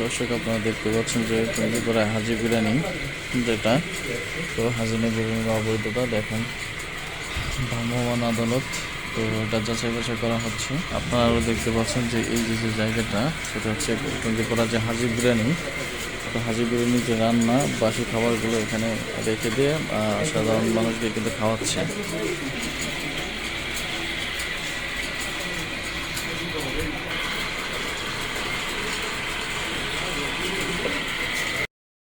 দর্শক, আপনারা দেখতে পাচ্ছেন যে টুঙ্গিপাড়া হাজি বিরিয়ানি যেটা, তো হাজিনে বিরিয়ানির অবৈধতা, দেখেন। ভ্রাম্যমান আদালত, তো এটা যাচাই বাছাই করা হচ্ছে। আপনারা আরও দেখতে পাচ্ছেন যে এই যে যে জায়গাটা, সেটা হচ্ছে টুঙ্গিপাড়া যে হাজি বিরিয়ানি হাজি বিরিয়ানির যে রান্না বাসি খাবারগুলো এখানে রেখে দিয়ে সাধারণ মানুষকে কিন্তু খাওয়াচ্ছে।